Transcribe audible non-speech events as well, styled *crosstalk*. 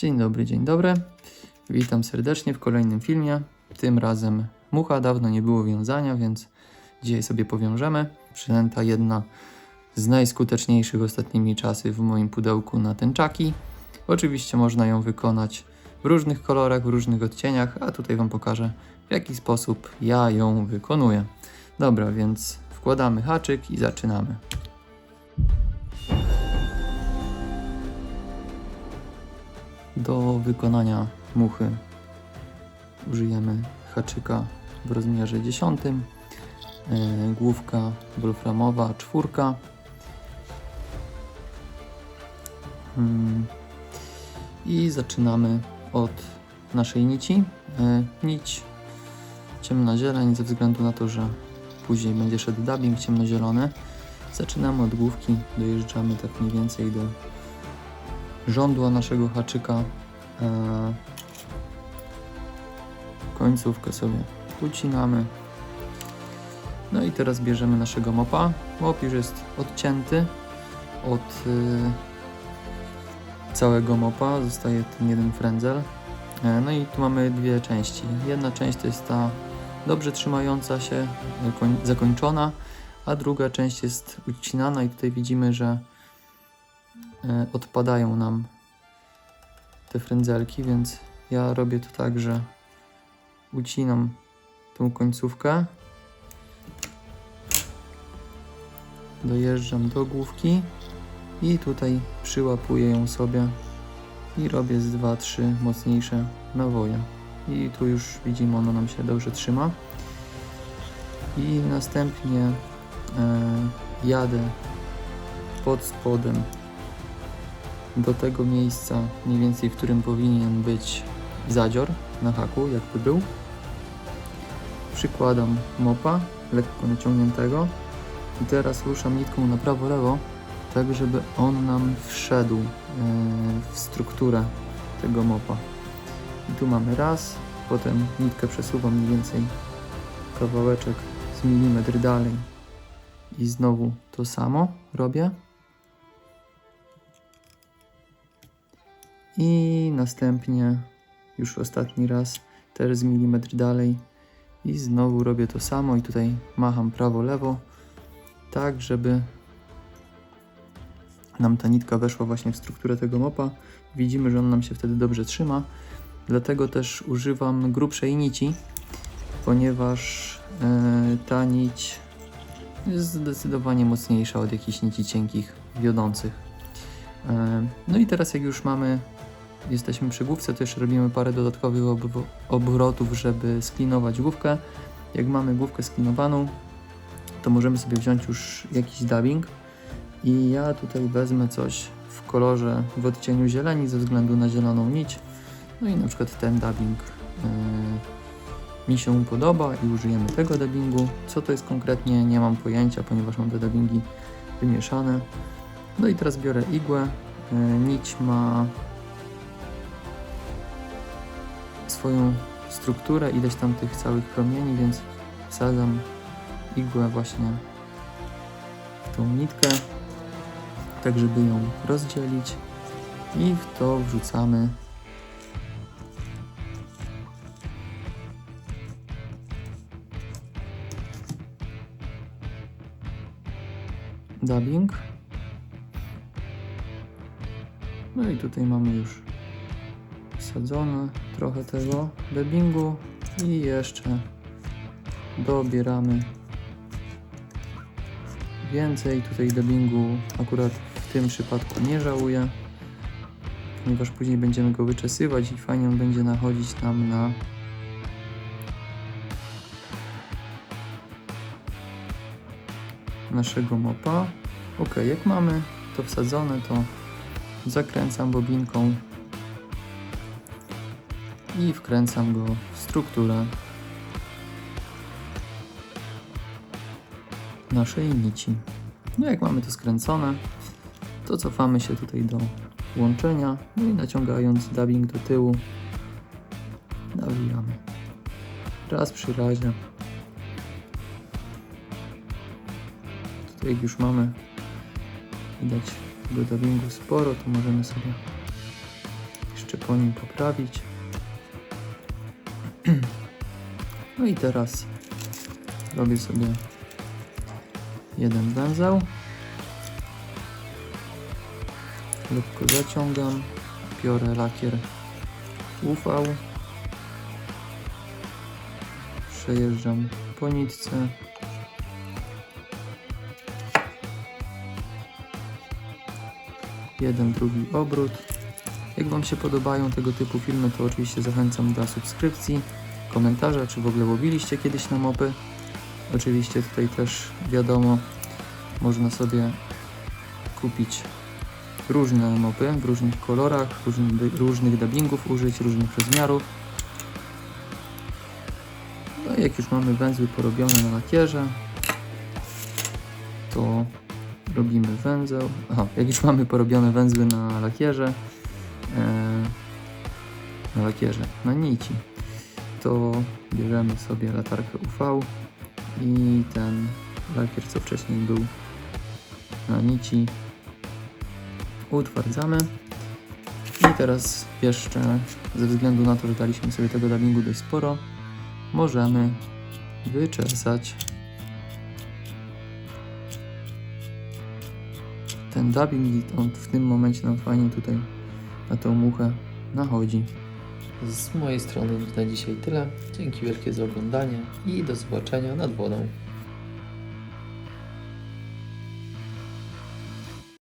Dzień dobry, dzień dobry. Witam serdecznie w kolejnym filmie. Tym razem mucha, dawno nie było wiązania, więc dzisiaj sobie powiążemy. Przynęta jedna z najskuteczniejszych ostatnimi czasy w moim pudełku na tęczaki. Oczywiście można ją wykonać w różnych kolorach, w różnych odcieniach, a tutaj Wam pokażę w jaki sposób ja ją wykonuję. Dobra, więc wkładamy haczyk i zaczynamy. Do wykonania muchy użyjemy haczyka w rozmiarze 10, e, główka wolframowa czwórka. Mm, I zaczynamy od naszej nici. E, Nić ciemnozieleń ze względu na to, że później będzie szedł dubbing ciemnozielony. Zaczynamy od główki, dojeżdżamy tak mniej więcej do żądła naszego haczyka. E, końcówkę sobie ucinamy. No i teraz bierzemy naszego mopa. Mop już jest odcięty od y, całego mopa. Zostaje ten jeden frędzel. E, no i tu mamy dwie części. Jedna część to jest ta dobrze trzymająca się, e, koń- zakończona, a druga część jest ucinana i tutaj widzimy, że e, odpadają nam te frędzelki, więc ja robię to tak, że ucinam tą końcówkę, dojeżdżam do główki i tutaj przyłapuję ją sobie i robię z 2-3 mocniejsze nawoje. I tu już widzimy, ono nam się dobrze trzyma. I następnie e, jadę pod spodem do tego miejsca, mniej więcej w którym powinien być zadzior na haku, jakby był. Przykładam mopa, lekko naciągniętego i teraz ruszam nitką na prawo-lewo, tak żeby on nam wszedł e, w strukturę tego mopa. I tu mamy raz, potem nitkę przesuwam mniej więcej kawałeczek z milimetr dalej i znowu to samo robię. I następnie już ostatni raz też z milimetr dalej i znowu robię to samo i tutaj macham prawo-lewo tak, żeby nam ta nitka weszła właśnie w strukturę tego mopa. Widzimy, że on nam się wtedy dobrze trzyma. Dlatego też używam grubszej nici, ponieważ e, ta nić jest zdecydowanie mocniejsza od jakichś nici cienkich, wiodących. E, no i teraz jak już mamy, jesteśmy przy główce, to jeszcze robimy parę dodatkowych obro- obrotów, żeby sklinować główkę. Jak mamy główkę sklinowaną, to możemy sobie wziąć już jakiś dubbing i ja tutaj wezmę coś w kolorze w odcieniu zieleni ze względu na zieloną nić. No i na przykład ten dubbing yy, mi się podoba i użyjemy tego dubbingu. Co to jest konkretnie, nie mam pojęcia, ponieważ mam te dubbingi wymieszane. No i teraz biorę igłę. Yy, nić ma swoją strukturę, ileś tam tych całych promieni, więc wsadzam igłę właśnie w tą nitkę, tak żeby ją rozdzielić i w to wrzucamy dubbing. No i tutaj mamy już wsadzone trochę tego dubbingu i jeszcze dobieramy więcej. Tutaj dubbingu akurat w tym przypadku nie żałuję, ponieważ później będziemy go wyczesywać i fajnie on będzie nachodzić nam na naszego mopa. Ok, jak mamy to wsadzone, to zakręcam bobinką i wkręcam go w strukturę naszej nici. No jak mamy to skręcone, to cofamy się tutaj do łączenia, no i naciągając dubbing do tyłu, nawijamy. Raz przy razie. Tutaj jak już mamy, widać tego dubbingu sporo, to możemy sobie jeszcze po nim poprawić. *clears throat* No i teraz robię sobie jeden węzeł. Lekko zaciągam. Biorę lakier UV. Przejeżdżam po nitce. Jeden, drugi obrót. Jak Wam się podobają tego typu filmy, to oczywiście zachęcam do subskrypcji, komentarza, czy w ogóle łobiliście kiedyś na mopy. Oczywiście tutaj też wiadomo, można sobie kupić różne mopy w różnych kolorach, różnych, różnych dubbingów użyć, różnych rozmiarów. No i jak już mamy węzły porobione na lakierze, to robimy węzeł. Aha, jak już mamy porobione węzły na lakierze, na lakierze, na nici, to bierzemy sobie latarkę UV i ten lakier, co wcześniej był na nici, utwardzamy. I teraz jeszcze, ze względu na to, że daliśmy sobie tego dubbingu dość sporo, możemy wyczesać ten dubbing i on w tym momencie nam fajnie tutaj na tą muchę nachodzi. Z mojej strony na dzisiaj tyle. Dzięki wielkie za oglądanie i do zobaczenia nad wodą.